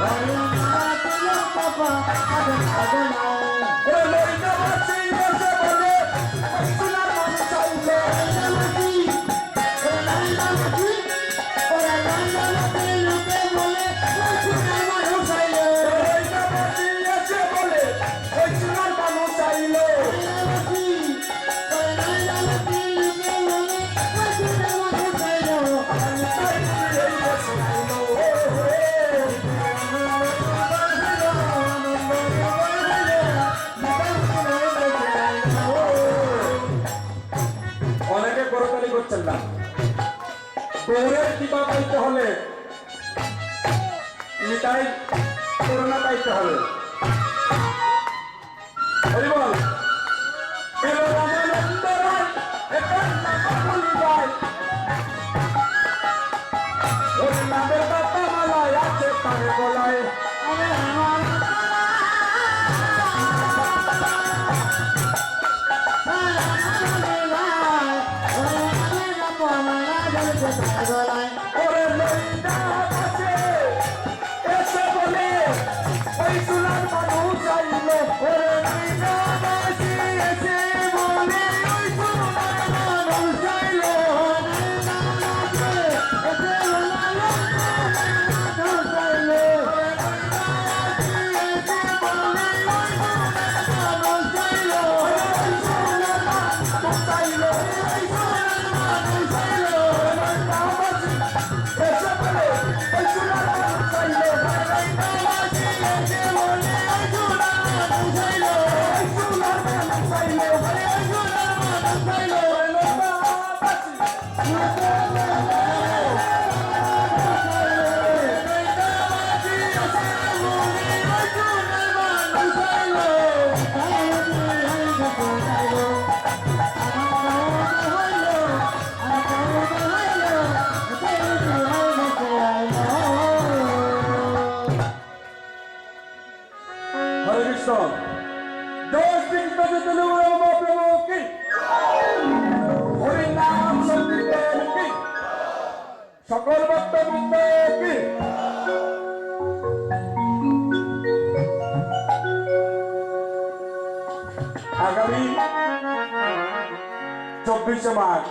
Adonai, Adonai, Adonai. করতেন গৌরের কৃপা পাইতে হলে নিতাই করুণা পাইতে হবে। Hare Those things that you do আগামী চব্বিশে মার্চ